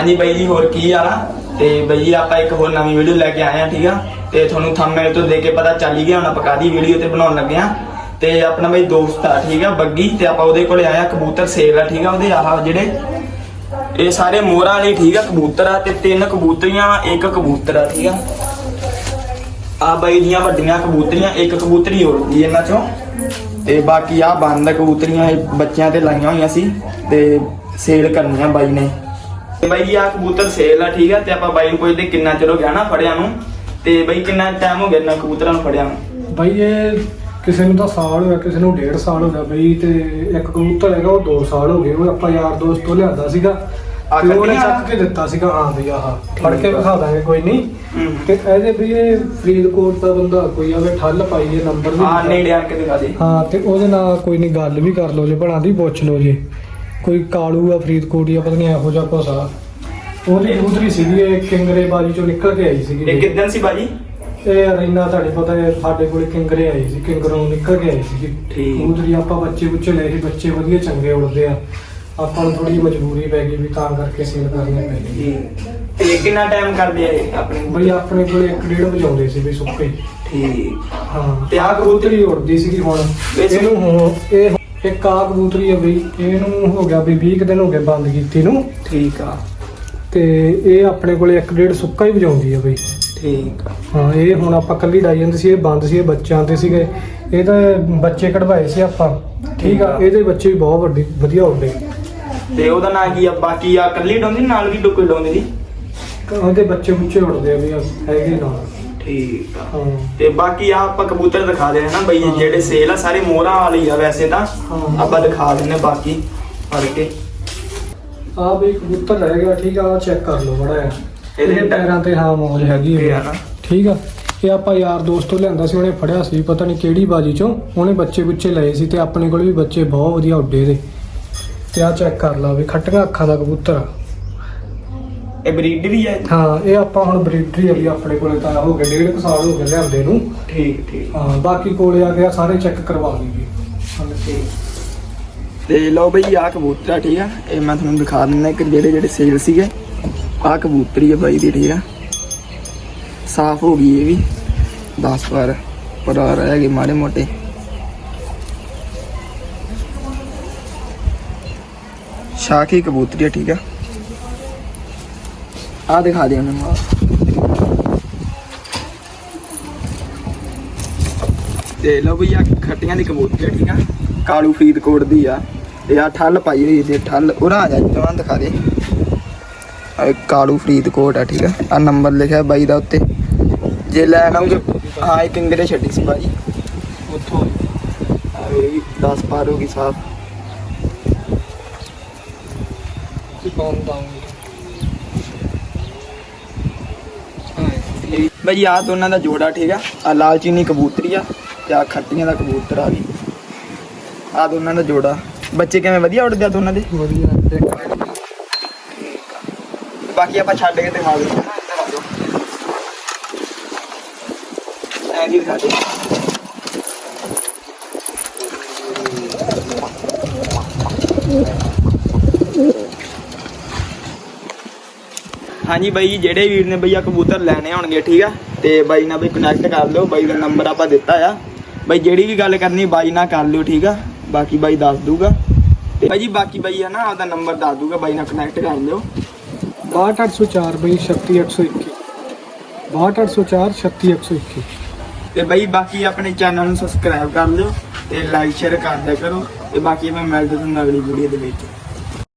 ਹਾਂਜੀ ਬਾਈ ਜੀ, ਹੋਰ ਕੀ ਹਾਲ ਆ? ਤੇ ਬਾਈ ਜੀ, ਆਪਾਂ ਇੱਕ ਹੋਰ ਨਵੀਂ ਵੀਡੀਓ ਲੈ ਕੇ ਆਏ ਆ, ਠੀਕ ਆ? ਤੇ ਤੁਹਾਨੂੰ ਥੰਬਨੇਲ ਤੋਂ ਦੇਖ ਕੇ ਪਤਾ ਚੱਲ ਹੀ ਗਿਆ, ਹੁਣ ਆਪਾਂ ਕਾਦੀ ਵੀਡੀਓ ਤੇ ਬਣਾਉਣ ਲੱਗੇ ਆ। ਤੇ ਆਪਣਾ ਬਾਈ ਦੋਸਤ ਆ, ਠੀਕ ਆ, ਬੱਗੀ, ਤੇ ਆਪਾਂ ਉਹਦੇ ਕੋਲੇ ਆਇਆ ਕਬੂਤਰ ਸੇਲ ਆ, ਠੀਕ ਆ, ਉਹਦੇ ਆਹ ਜਿਹੜੇ ਇਹ ਸਾਰੇ ਮੋਹਰਾਂ ਵਾਲੇ, ਠੀਕ ਆ, ਕਬੂਤਰ ਆ, ਤੇ ਤਿੰਨ ਕਬੂਤਰੀਆਂ, ਇੱਕ ਕਬੂਤਰ ਆ, ਠੀਕ ਆ। ਆ ਬਾਈ ਦੀਆਂ ਵੱਡੀਆਂ ਕਬੂਤਰੀਆਂ, ਇੱਕ ਕਬੂਤਰੀ ਹੋਰ ਹੁੰਦੀ ਇਹਨਾਂ ਚੋਂ। ਤੇ ਬਾਕੀ ਆ ਬੰਦ ਕਬੂਤਰੀਆਂ ਇਹ ਬੱਚਿਆਂ ਤੇ ਲਾਈਆਂ ਹੋਈਆਂ ਸੀ, ਤੇ ਸੇਲ ਕਰਨੀਆਂ ਬਾਈ ਨੇ। ਤੇ ਬਾਈ ਆ ਕਬੂਤਰ ਸੇਲ ਆ ਠੀਕ ਆ? ਤੇ ਆਪਾਂ ਬਾਈ ਨੂੰ ਪੁੱਛਦੇ ਕਿੰਨਾ ਚਿਰ ਹੋ ਗਿਆ ਨਾ ਫੜਿਆ ਨੂੰ। ਤੇ ਬਾਈ ਕਿੰਨਾ ਟਾਈਮ ਹੋ ਗਿਆ ਨਾ ਕਬੂਤਰਾਂ ਨੂੰ ਫੜਿਆ ਨੂੰ? ਬਈ ਇਹ ਕਿਸੇ ਨੂੰ ਤਾਂ ਸਾਲ ਹੋਇਆ ਕਿਸੇ ਨੂੰ ਡੇਢ ਸਾਲ ਹੋ ਗਿਆ ਬਈ ਤੇ ਇੱਕ ਕਬੂਤਰ ਹੈਗਾ ਉਹ 2 ਸਾਲ ਹੋ ਗਏ। ਉਹ ਆਪਾਂ ਯਾਰ ਦੋਸਤ ਤੋਂ ਲਿਆਂਦਾ ਸੀਗਾ। ਆਹ ਤੇ ਉਹਨੇ ਕੱਟੀਆਂ? ਚੱਕ ਕੇ ਦਿੱਤਾ ਸੀਗਾ। ਹਾਂ ਬਈ ਆਹ ਫੜ ਕੇ ਵਿਖਾ ਦਾਂਗੇ ਕੋਈ ਨਹੀਂ। ਹੂੰ। ਤੇ ਇਹਦੇ ਵੀ ਇਹ ਫਰੀਦਕੋਟ ਦਾ ਬੰਦਾ ਕੋਈ ਆਵੇ ਠੱਲ ਪਾਈ ਇਹ ਨੰਬਰ ਵੀ ਆ। ਨੇੜੇ ਆ ਕੇ ਦਿਖਾ ਦੇ। ਹਾਂ ਤੇ ਉਹਦੇ ਨਾਲ ਕੋਈ ਨਹੀਂ ਗੱਲ ਵੀ ਕਰ ਲਓ ਜੇ ਬਣਾ ਦੀ ਪੁੱਛ ਲਓ ਜੇ। ਕੋਈ ਕਾਲੂ ਆ ਫਰੀਦਕੋਟ ਜਾਂ ਪਤਾ ਨਹੀਂ ਇਹੋ ਜਿਹਾ ਕੁਛ ਆ। ਉਹਦੀ ਕਬੂਤਰੀ ਸੀਗੀ ਇਹ ਕਿੰਗਰੇ ਬਾਜੀ ਚੋਂ ਨਿਕਲ ਕੇ ਆਈ ਸੀਗੀ। ਇਹ ਕਿਦਨ ਸੀ ਬਾਜੀ? ਇਹ ਅਰੀਨਾ ਤੁਹਾਡੇ ਪਤਾ ਹੈ ਸਾਡੇ ਕੋਲੇ ਕਿੰਗਰੇ ਆਈ ਸੀ ਕਿੰਗਰੋਂ ਨਿਕਲ ਕੇ ਆਈ ਸੀ ਠੀਕ। ਕਬੂਤਰੀ ਆਪਾਂ ਬੱਚੇ ਬੁੱਚੇ ਲਏ ਸੀ ਬੱਚੇ ਵਧੀਆ ਚੰਗੇ ਉੜਦੇ ਆ। ਆਪਾਂ ਨੂੰ ਥੋੜੀ ਮਜਬੂਰੀ ਪੈ ਗਈ ਵੀ ਤਾਂ ਕਰਕੇ ਸੇਲ ਕਰਨੀ ਪੈ ਗਈ। ਤੇ ਕਿੰਨਾ ਟਾਈਮ ਕਰਦੇ ਆ ਇਹ ਆਪਣੇ ਬਈ ਆਪਣੇ ਕੋਲੇ ਇੱਕ ਡੇਢ ਵਜਾਉਂਦੇ ਸੀ ਵੀ ਸੁੱਕੇ। ਠੀਕ। ਹਾਂ। ਤੇ ਆਹ ਕਬੂਤਰੀ ਉੜਦੀ ਸੀਗੀ ਹੁਣ। ਇਹ ਇਹਨੂੰ ਹੁਣ ਇਹ ਇੱਕ ਆ ਕਬੂਤਰੀ ਹੈ ਬਈ ਇਹਨੂੰ ਹੋ ਗਿਆ ਵੀ 20 ਕੁ ਦਿਨ ਹੋ ਗਏ ਬੰਦ ਕੀਤੀ ਨੂੰ। ਠੀਕ ਆ। ਤੇ ਇਹ ਆਪਣੇ ਕੋਲੇ ਇੱਕ ਡੇਢ ਸੁੱਕਾ ਹੀ ਵਜਾਉਂਦੀ ਹੈ ਬਈ। ਠੀਕ ਆ। ਹਾਂ ਇਹ ਹੁਣ ਆਪਾਂ ਕੱਲੀ ਡਾਈ ਜਾਂਦੇ ਸੀ ਇਹ ਬੰਦ ਸੀ ਇਹ ਬੱਚਿਆਂ ਤੇ ਸੀਗੇ। ਇਹ ਤਾਂ ਬੱਚੇ ਕਢਵਾਏ ਸੀ ਆਪਾਂ। ਠੀਕ ਆ ਇਹਦੇ ਬੱਚੇ ਵੀ ਬਹੁਤ ਵੱਡੀ ਵਧੀਆ ਹੁੰਦੇ। ਤੇ ਉਹਦਾ ਨਾਂ ਕੀ ਆ? ਬਾਕੀ ਆ ਕੱਲੀ ਡੋਂਦੀ ਨਾਲ ਵੀ ਡੁੱਕੇ ਡੋਂਦੀ ਦੀ ਉਹਦੇ ਬੱਚੇ ਬੁੱਚੇ ਉੜਦੇ ਆ ਵੀ ਹੈਗੇ ਨਾਲ। ਠੀਕ ਆ। ਹਾਂ। ਤੇ ਬਾਕੀ ਆ ਆਪਾਂ ਕਬੂਤਰ ਦਿਖਾ ਦੇਣੇ ਨਾ ਬਈ ਜਿਹੜੇ ਸੇਲ ਆ ਸਾਰੇ ਮੋਹਰਾਂ ਵਾਲੇ ਹੀ ਆ ਵੈਸੇ ਤਾਂ। ਹਾਂ। ਆਪਾਂ ਦਿਖਾ ਦਿੰਨੇ ਬਾਕੀ ਫੜ ਕੇ। ਆ ਵੀ ਕਬੂਤਰ ਰਹਿ ਗਿਆ ਠੀਕ ਆ ਚੈੱਕ ਕਰ ਲਓ ਬੜਾ ਆ ਇਹਦੇ ਇਹਦੇ ਪੈਰਾਂ ਤੇ ਹਾਂ ਮੌਜ ਹੈਗੀ ਇਹ ਆ ਆ ਨਾ। ਠੀਕ ਆ। ਇਹ ਆਪਾਂ ਯਾਰ ਦੋਸਤ ਤੋਂ ਲਿਆਂਦਾ ਸੀ ਉਹਨੇ ਫੜਿਆ ਸੀ ਪਤਾ ਨਹੀਂ ਕਿਹੜੀ ਬਾਜੀ ਚੋਂ। ਉਹਨੇ ਬੱਚੇ ਬੁੱਚੇ ਲਏ ਸੀ ਤੇ ਆਪਣੇ ਕੋਲ ਵੀ ਬੱਚੇ ਬਹੁਤ ਵਧੀਆ ਉੱਡੇ ਦੇ। ਤੇ ਆ ਚੈੱਕ ਕਰ ਲਾ ਵੀ ਖੱਟੀਆਂ ਅੱਖਾਂ ਦਾ ਕਬੂਤਰ ਆ। ਇਹ ਬਰੀਡ ਵੀ ਹੈ। ਹਾਂ ਇਹ ਆਪਾਂ ਹੁਣ ਬਰੀਡਰੀ ਆ ਵੀ ਆਪਣੇ ਕੋਲੇ ਤਾਂ ਹੋ ਗਏ ਡੇਢ ਕੁ ਸਾਲ ਹੋ ਗਏ ਲਿਆਂਦੇ ਨੂੰ। ਠੀਕ ਠੀਕ। ਹਾਂ ਬਾਕੀ ਕੋਲੇ ਆ ਗਿਆ ਸਾਰੇ ਚੈੱਕ ਕਰਵਾ ਲਈਏ। ਤੇ ਲਓ ਬਈ ਆ ਕਬੂਤਰ ਠੀਕ ਆ। ਇਹ ਮੈਂ ਤੁਹਾਨੂੰ ਦਿਖਾ ਦਿੰਦਾ ਕਿ ਜਿਹੜੇ ਜਿਹੜੇ ਸੇਲ ਸੀਗੇ। ਆ ਕਬੂਤਰੀ ਹੈ ਬਾਈ ਦੀ ਠੀਕ ਆ। ਸਾਫ਼ ਹੋ ਗਈ ਇਹ ਵੀ। 10 ਵਾਰ ਪਰ ਆ ਰਹਿ ਗਏ ਮਾੜੇ ਮੋਟੇ। ਸ਼ਾਖੀ ਕਬੂਤਰੀ ਆ ਠੀਕ ਆ। ਆ ਦਿਖਾ ਦੇ ਉਹਨਾਂ ਨੂੰ ਤੇ ਲਓ ਬਈ ਆ ਖੱਟੀਆਂ ਦੀ ਕਬੂਤਰੀ ਆ ਠੀਕ ਆ ਕਾਲੂ ਫਰੀਦਕੋਟ ਦੀ ਆ। ਤੇ ਆ ਠੱਲ ਪਾਈ ਹੋਈ ਤੇ ਠੱਲ। ਉਰਾ ਆ ਜਾ ਜਵਾਨ ਦਿਖਾ ਦੇ। ਕਾਲੂ ਫਰੀਦਕੋਟ ਆ ਠੀਕ ਆ। ਆ ਨੰਬਰ ਲਿਖਿਆ ਬਾਈ ਦਾ ਉੱਤੇ। ਜੇ ਲੈਣ ਆਉਂਗੇ ਹਾਂ ਇੱਕ ਇੰਗਰੇ ਛੱਡੀ ਸੀ ਬਾਈ। ਉੱਥੋਂ। ਆ ਵੀ 10 ਪਾਰ ਹੋ ਗਈ ਸਾਫ਼। ਬਾਈ ਆ ਦੋਨਾਂ ਦਾ ਜੋੜਾ ਠੀਕ ਆ ਆ ਲਾਲ ਚੀਨੀ ਕਬੂਤਰੀ ਆ ਤੇ ਆ ਖੱਟੀਆਂ ਦਾ ਕਬੂਤਰ ਆ ਵੀ। ਆ ਦੋਨਾਂ ਦਾ ਜੋੜਾ। ਬੱਚੇ ਕਿਵੇਂ ਵਧੀਆ ਉੱਡਦੇ ਆ ਦੋਨਾਂ ਦੇ? ਵਧੀਆ ਬਾਕੀ ਆਪਾਂ ਛੱਡ ਕੇ ਦਿਖਾ ਦਿੰਦੇ ਦੀ ਦੇ ਹਾਂਜੀ ਬਾਈ ਜੀ, ਜਿਹੜੇ ਵੀਰ ਨੇ ਬਈਆ ਕਬੂਤਰ ਲੈਣੇ ਹੋਣਗੇ ਠੀਕ ਆ? ਤੇ ਬਾਈ ਨਾਲ ਬਈ ਕਨੈਕਟ ਕਰ ਲਿਓ ਬਾਈ ਦਾ ਨੰਬਰ ਆਪਾਂ ਦਿੱਤਾ ਆ। ਬਾਈ ਜਿਹੜੀ ਵੀ ਗੱਲ ਕਰਨੀ ਬਾਈ ਨਾਲ ਕਰ ਲਿਓ ਠੀਕ ਆ? ਬਾਕੀ ਬਾਈ ਦੱਸ ਦੂਗਾ ਤੇ ਬਾਈ ਜੀ ਬਾਕੀ ਬਾਈ ਆ ਨਾ ਆਪਦਾ ਨੰਬਰ ਦੱਸ ਦੂਗਾ ਬਾਈ ਨਾਲ ਕਨੈਕਟ ਕਰ ਲਿਓ। 62804 ਬਈ 36821 62804 36821 ਤੇ ਬਈ ਬਾਕੀ ਆਪਣੇ ਚੈਨਲ ਨੂੰ ਸਬਸਕ੍ਰਾਈਬ ਕਰ ਲਿਓ ਤੇ ਲਾਈਕ ਸ਼ੇਅਰ ਕਰ ਦਿਆ ਕਰੋ। ਤੇ ਬਾਕੀ ਮੈਂ ਮਿਲਦਾ ਤੁਹਾਨੂੰ ਅਗਲੀ ਵੀਡੀਓ ਦੇ ਵਿੱਚ।